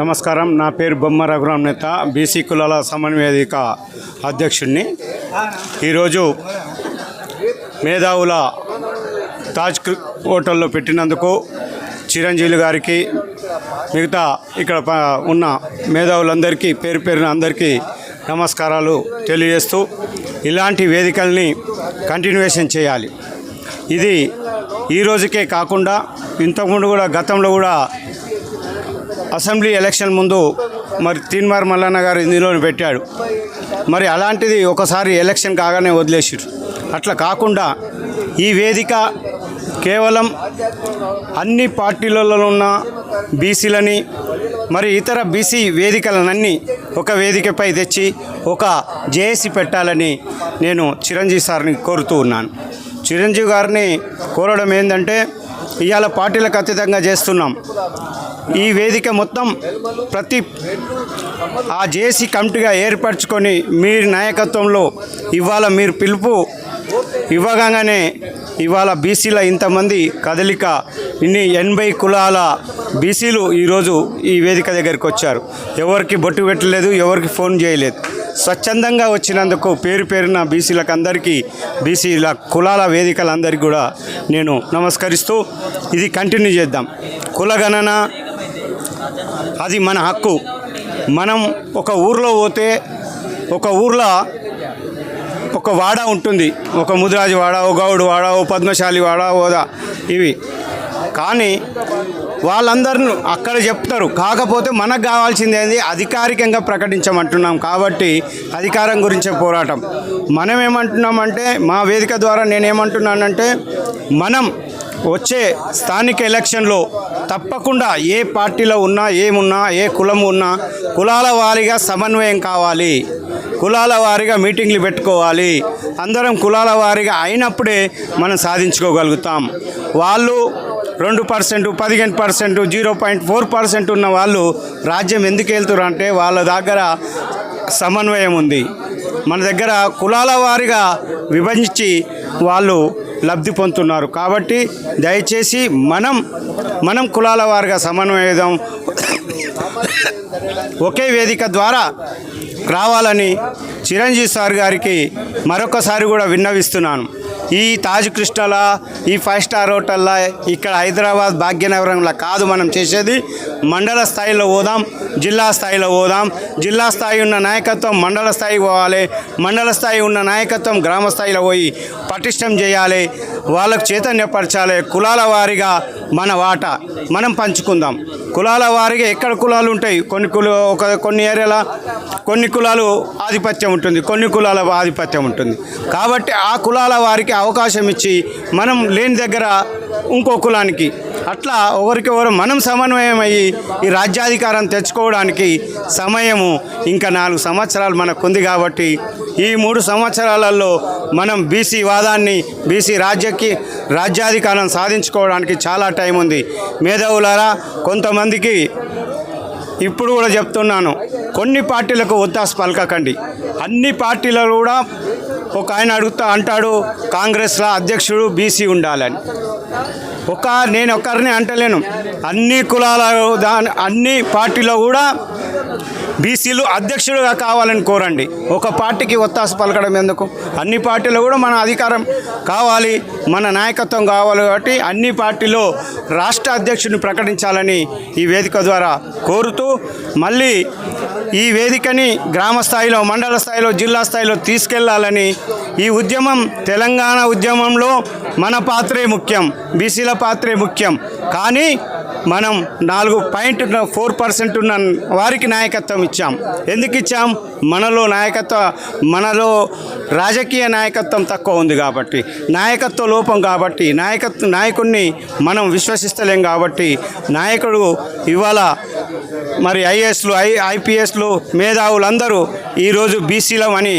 నమస్కారం. నా పేరు బొమ్మ రఘురామ్ నేత బీసీ కులాల సమన్వేదిక అధ్యక్షుడిని. ఈరోజు మేధావుల తాజ్ హోటల్లో పెట్టినందుకు చిరంజీవి గారికి మిగతా ఇక్కడ ఉన్న మేధావులందరికీ పేరు పేరున అందరికీ నమస్కారాలు తెలియజేస్తూ ఇలాంటి వేదికల్ని కంటిన్యూషన్ చేయాలి. ఇది ఈ రోజుకే కాకుండా ఇంతకుముందు కూడా గతంలో కూడా అసెంబ్లీ ఎలక్షన్ ముందు మరి తీన్మార్ మల్లన్న గారు ఇందులో పెట్టాడు. మరి అలాంటిది ఒకసారి ఎలక్షన్ కాగానే వదిలేసారు అట్లా కాకుండా ఈ వేదిక కేవలం అన్ని పార్టీలలో ఉన్న బీసీలని మరి ఇతర బీసీ వేదికలనన్నీ ఒక వేదికపై తెచ్చి ఒక జేఏసీ పెట్టాలని నేను చిరంజీవి సార్ని కోరుతూ ఉన్నాను. చిరంజీవి గారిని కోరడం ఏంటంటే ఇవాళ పార్టీలకు అతీతంగా చేస్తున్నాం. ఈ వేదిక మొత్తం ప్రతి ఆ జేసీ కమిటీగా ఏర్పరచుకొని మీ నాయకత్వంలో ఇవాళ మీరు పిలుపు ఇవ్వగానే ఇవాళ బీసీల ఇంతమంది కదలిక ఇన్ని ఎనభై కులాల బీసీలు ఈరోజు ఈ వేదిక దగ్గరికి వచ్చారు. ఎవరికి బొట్టు పెట్టలేదు ఎవరికి ఫోన్ చేయలేదు. స్వచ్ఛందంగా వచ్చినందుకు పేరు పేరున బీసీలకు అందరికీ బీసీల కులాల వేదికలందరికీ కూడా నేను నమస్కరిస్తూ ఇది కంటిన్యూ చేద్దాం. కులగణన అది మన హక్కు. మనం ఒక ఊర్లో పోతే ఒక ఊర్లో ఒక వాడ ఉంటుంది. ఒక ముదిరాజు వాడ ఓ గౌడు వాడ ఓ పద్మశాలి వాడ ఓదా ఇవి. కానీ వాళ్ళందరూ అక్కడ చెప్తారు. కాకపోతే మనకు కావాల్సింది ఏంది? అధికారికంగా ప్రకటించమంటున్నాం కాబట్టి అధికారం గురించే పోరాటం. మనం ఏమంటున్నామంటే మా వేదిక ద్వారా నేనేమంటున్నానంటే మనం వచ్చే స్థానిక ఎలక్షన్లో తప్పకుండా ఏ పార్టీలో ఉన్నా ఏమున్నా ఏ కులం ఉన్నా కులాల వారీగా సమన్వయం కావాలి. కులాల వారీగా మీటింగ్లు పెట్టుకోవాలి. అందరం కులాల వారీగా అయినప్పుడే మనం సాధించుకోగలుగుతాం. వాళ్ళు రెండు పర్సెంట్ పదిహేను percent zero point four percent ఉన్న వాళ్ళు రాజ్యం ఎందుకు వెళ్తున్నారు అంటే వాళ్ళ దగ్గర సమన్వయం ఉంది. మన దగ్గర కులాల వారిగా విభజించి వాళ్ళు లబ్ధి పొందుతున్నారు. కాబట్టి దయచేసి మనం మనం కులాల వారిగా సమన్వయం ఒకే వేదిక ద్వారా రావాలని చిరంజీవి సార్ గారికి మరొకసారి కూడా విన్నవిస్తున్నాను. ఈ తాజ్ కృష్ణలా ఈ ఫైవ్ స్టార్ హోటల్లా ఇక్కడ హైదరాబాద్ భాగ్యనగరంలో కాదు మనం చేసేది. మండల స్థాయిలో పోదాం జిల్లా స్థాయిలో పోదాం. జిల్లా స్థాయి ఉన్న నాయకత్వం మండల స్థాయికి పోవాలి. మండల స్థాయి ఉన్న నాయకత్వం గ్రామ స్థాయిలో పోయి పటిష్టం చేయాలి. వాళ్ళకు చైతన్యపరచాలి. కులాల వారీగా మన వాట మనం పంచుకుందాం. కులాల వారికి ఎక్కడ కులాలు ఉంటాయి? కొన్ని కుల ఒక కొన్ని ఏరియాల కొన్ని కులాలు ఆధిపత్యం ఉంటుంది కొన్ని కులాల ఆధిపత్యం ఉంటుంది. కాబట్టి ఆ కులాల వారికి అవకాశం ఇచ్చి మనం లేని దగ్గర ఇంకో కులానికి అట్లా ఒకరికొకరు మనం సమన్వయం అయ్యి ఈ రాజ్యాధికారం తెచ్చుకోవడానికి సమయము ఇంకా నాలుగు సంవత్సరాలు మనకు ఉంది కాబట్టి ఈ మూడు సంవత్సరాలలో మనం బీసీ వాదాన్ని బీసీ రాజ్యకి రాజ్యాధికారం సాధించుకోవడానికి చాలా టైం ఉంది. మేధావులారా కొంతమందికి ఇప్పుడు కూడా చెప్తున్నాను కొన్ని పార్టీలకు ఒత్తాసు పలకకండి. అన్ని పార్టీలలో కూడా ఒక ఆయన అడుగుతా అంటాడు కాంగ్రెస్లో అధ్యక్షుడు బీసీ ఉండాలని. ఒక నేను ఒక్కరిని అంటలేను. అన్ని కులాల దాని అన్ని పార్టీలో కూడా బీసీలు అధ్యక్షుడుగా కావాలని కోరండి. ఒక పార్టీకి ఒత్తాస పలకడం ఎందుకు? అన్ని పార్టీలో కూడా మన అధికారం కావాలి మన నాయకత్వం కావాలి కాబట్టి అన్ని పార్టీలో రాష్ట్ర అధ్యక్షుడిని ప్రకటించాలని ఈ వేదిక ద్వారా కోరుతూ మళ్ళీ ఈ వేదికని గ్రామ స్థాయిలో మండల స్థాయిలో జిల్లా స్థాయిలో తీసుకెళ్ళాలని ఈ ఉద్యమం తెలంగాణ ఉద్యమంలో మన పాత్రే ముఖ్యం బీసీల పాత్రే ముఖ్యం. కానీ మనం నాలుగు పాయింట్ ఫోర్ పర్సెంట్ ఉన్న వారికి నాయకత్వం ఇచ్చాం. ఎందుకు ఇచ్చాం? మనలో నాయకత్వ మనలో రాజకీయ నాయకత్వం తక్కువ ఉంది కాబట్టి నాయకత్వ లోపం కాబట్టి నాయకత్వ నాయకుడిని మనం విశ్వసిస్తలేం కాబట్టి నాయకుడు ఇవాళ మరి ఐఏఎస్లు ఐ ఐపీఎస్లు మేధావులందరూ ఈరోజు బీసీలం అని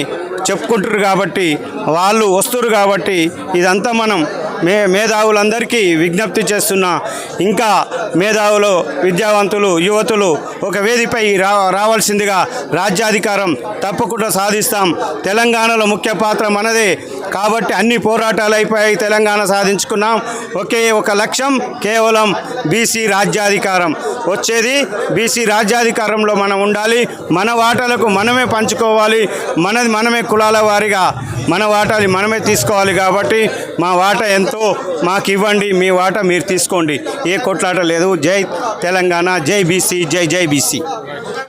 చెప్పుకుంటారు కాబట్టి వాళ్ళు వస్తున్నారు కాబట్టి ఇదంతా మనం మే మేధావులందరికీ విజ్ఞప్తి చేస్తున్నా. ఇంకా మేధావులు విద్యావంతులు యువతులు ఒక వేదిపై రా రావాల్సిందిగా రాజ్యాధికారం తప్పకుండా సాధిస్తాం. తెలంగాణలో ముఖ్య పాత్ర మనదే. కాబట్టి అన్ని పోరాటాలు అయిపోయాయి. తెలంగాణ సాధించుకున్నాం. ఒకే ఒక లక్ష్యం కేవలం బీసీ రాజ్యాధికారం. వచ్చేది బీసీ రాజ్యాధికారంలో మనం ఉండాలి. మన వాటాలకు మనమే పంచుకోవాలి. మనది మనమే కులాల వారిగా మన వాటాలు మనమే తీసుకోవాలి కాబట్టి మా వాట ఎంతో మాకు ఇవ్వండి మీ వాటా మీరు తీసుకోండి. ఏ కొట్లాట లేదు. జై తెలంగాణ జై బీసీ జై జై బీసీ.